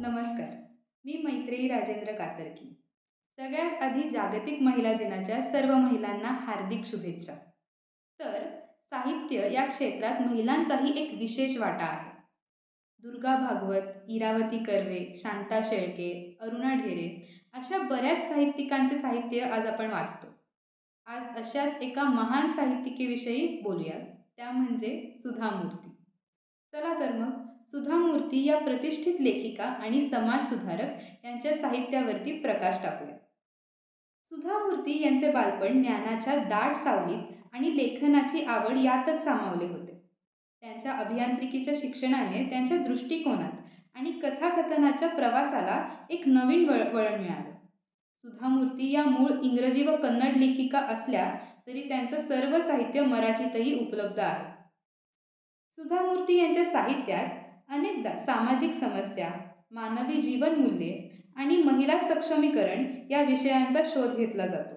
नमस्कार. मी मैत्रेयी राजेंद्र कातरकी. सगळ्यात आधी जागतिक महिला दिनाच्या सर्व महिलांना हार्दिक शुभेच्छा. तर साहित्य या क्षेत्रात महिलांचाही एक विशेष वाटा आहे. दुर्गा भागवत इरावती कर्वे शांता शेळके अरुणा ढेरे अशा बऱ्याच साहित्यिकांचे साहित्य आज आपण वाचतो. आज अशाच एका महान साहित्यिकेविषयी बोलूयात त्या म्हणजे सुधा मूर्ती चला तर मग सुधा मूर्ती या प्रतिष्ठित लेखिका आणि समाजसुधारक यांच्या साहित्यावरती प्रकाश टाकूया. सुधा मूर्ती यांचे बालपण ज्ञानाच्या दाट सावलीत आणि लेखनाची आवड यातच सामावले होते. त्यांच्या अभियांत्रिकीच्या शिक्षणाने त्यांच्या दृष्टिकोनात आणि कथाकथनाच्या प्रवासाला एक नवीन वळ वळण मिळालं. सुधा मूर्ती या मूळ इंग्रजी व कन्नड लेखिका असल्या तरी त्यांचं सर्व साहित्य मराठीतही उपलब्ध आहे. सुधा मूर्ती यांच्या साहित्यात अनेकदा सामाजिक समस्या मानवी जीवनमूल्ये आणि महिला सक्षमीकरण या विषयांचा शोध घेतला जातो.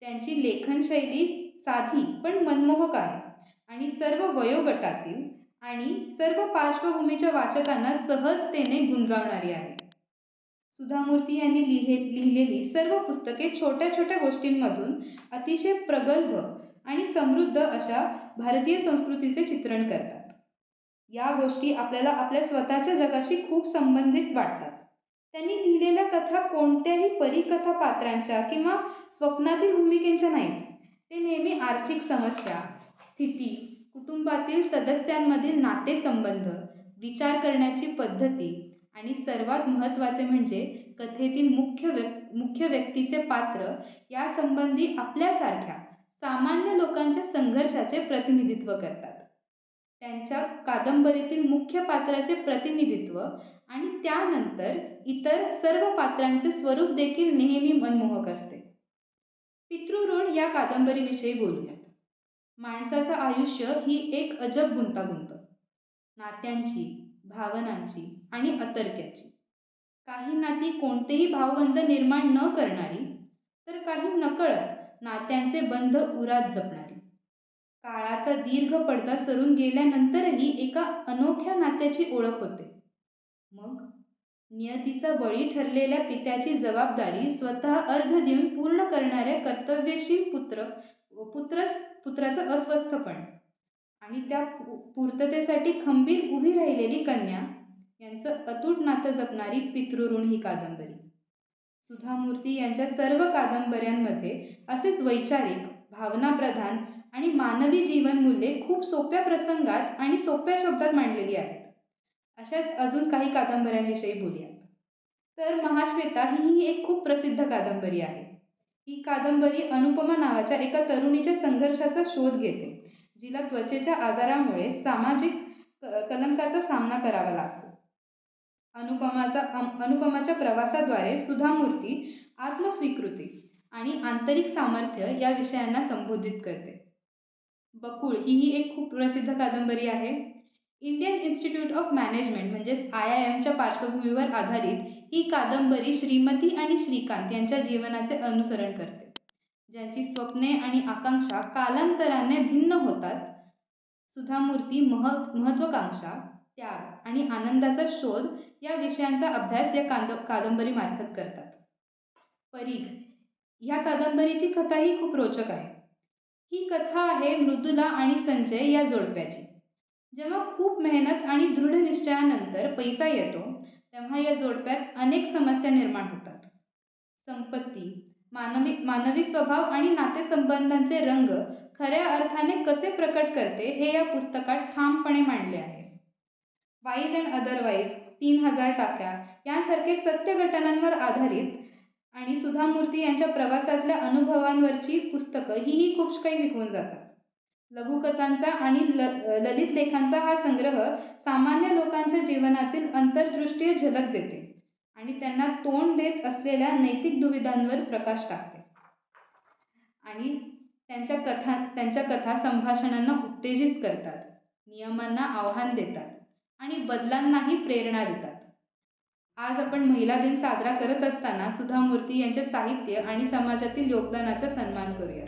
त्यांची लेखनशैली साधी पण मनमोहक आहे आणि सर्व वयोगटातील आणि सर्व पार्श्वभूमीच्या वाचकांना सहजतेने गुंजावणारी आहे. सुधामूर्ती यांनी लिहे लिहिलेली सर्व पुस्तके छोट्या छोट्या गोष्टींमधून अतिशय प्रगल्भ आणि समृद्ध अशा भारतीय संस्कृतीचे चित्रण करतात. या गोष्टी आपल्याला आपल्या स्वतःच्या जगाशी खूप संबंधित वाटतात. त्यांनी लिहिलेल्या कथा कोणत्याही परिकथा पात्रांच्या किंवा स्वप्नातील भूमिकेच्या नाहीत. ते नेहमी आर्थिक समस्या स्थिती कुटुंबातील सदस्यांमधील नातेसंबंध विचार करण्याची पद्धती आणि सर्वात महत्त्वाचे म्हणजे कथेतील मुख्य व्यक् मुख्य व्यक्तीचे पात्र यासंबंधी आपल्यासारख्या सामान्य लोकांच्या संघर्षाचे प्रतिनिधित्व करतात. त्यांच्या कादंबरीतील मुख्य पात्राचे प्रतिनिधित्व आणि त्यानंतर इतर सर्व पात्रांचे स्वरूप देखील नेहमी मनमोहक असते. पितृऋण या कादंबरीविषयी बोलूयात. माणसाचं आयुष्य ही एक अजब गुंतागुंत. नात्यांची भावनांची आणि अतर्क्याची. काही नाती कोणतेही भावबंध निर्माण न करणारी तर काही नकळत नात्यांचे बंध उरात जपणारी. काळाचा दीर्घ पडदा सरून गेल्यानंतरही एका अनोख्या नात्याची ओळख होते. मग नियतीचा बळी ठरलेल्या पित्याची जबाबदारी स्वतः अर्घ देऊन पूर्ण करणाऱ्या कर्तव्यशील पुत्र पुत्रच पुत्राचं अस्वस्थपण आणि त्या पूर्ततेसाठी खंबीर उभी राहिलेली कन्या यांचं अतूट नातं जपणारी पितृऋण ही कादंबरी. सुधामूर्ती यांच्या सर्व कादंबऱ्यांमध्ये असेच वैचारिक भावनाप्रधान आणि मानवी जीवनमूल्ये खूप सोप्या प्रसंगात आणि सोप्या शब्दात मांडलेली आहेत. अशाच अजून काही कादंबऱ्यांविषयी बोलूयात. तर महाश्वेता ही ही एक खूप प्रसिद्ध कादंबरी आहे. ही कादंबरी अनुपमा नावाच्या एका तरुणीच्या संघर्षाचा शोध घेते जिला त्वचेच्या आजारामुळे सामाजिक कलंकाचा सामना करावा लागतो. अनुपमाचा अनुपमाच्या प्रवासाद्वारे सुधामूर्ती आत्मस्वीकृती आणि आंतरिक सामर्थ्य या विषयांना संबोधित करते. बकुळ ही ही एक खूप प्रसिद्ध कादंबरी आहे. इंडियन इन्स्टिट्यूट ऑफ मॅनेजमेंट म्हणजेच आय आय एमच्या पार्श्वभूमीवर आधारित ही कादंबरी श्रीमती आणि श्रीकांत यांच्या जीवनाचे अनुसरण करते. ज्यांची स्वप्ने आणि आकांक्षा कालांतराने भिन्न होतात. सुधामूर्ती मह महत्त्वाकांक्षा त्याग आणि आनंदाचा शोध या विषयांचा अभ्यास या कांद कादंबरीमार्फत करतात. परीघ ह्या कादंबरीची कथाही खूप रोचक आहे. ही कथा आहे मृदुला आणि संजय या जोडप्याची. जेव्हा खूप मेहनत आणि दृढ निश्चयानंतर पैसा येतो तेव्हा या जोडप्यात अनेक समस्या निर्माण होतात. संपत्ती मानवी मानवी स्वभाव आणि नातेसंबंधांचे रंग खऱ्या अर्थाने कसे प्रकट करते हे या पुस्तकात ठामपणे मांडले आहे. वाईज अँड अदरवाईज तीन हजार टाक्या यांसारखे सत्य घटनांवर आधारित आणि सुधा मूर्ती यांच्या प्रवासातल्या अनुभवांवरची पुस्तकं हीही खूप काही शिकवून जातात. लघुकथांचा आणि ल ललित लेखांचा हा संग्रह सामान्य लोकांच्या जीवनातील अंतर्दृष्टीय झलक देते आणि त्यांना तोंड देत असलेल्या नैतिक दुविधांवर प्रकाश टाकते. आणि त्यांच्या कथा त्यांच्या कथा संभाषणांना उत्तेजित करतात नियमांना आव्हान देतात आणि बदलांनाही प्रेरणा देतात. आज आपण महिला दिन साजरा करत असताना सुधा मूर्ती यांच्या साहित्य आणि समाजातील योगदानाचा सन्मान करूया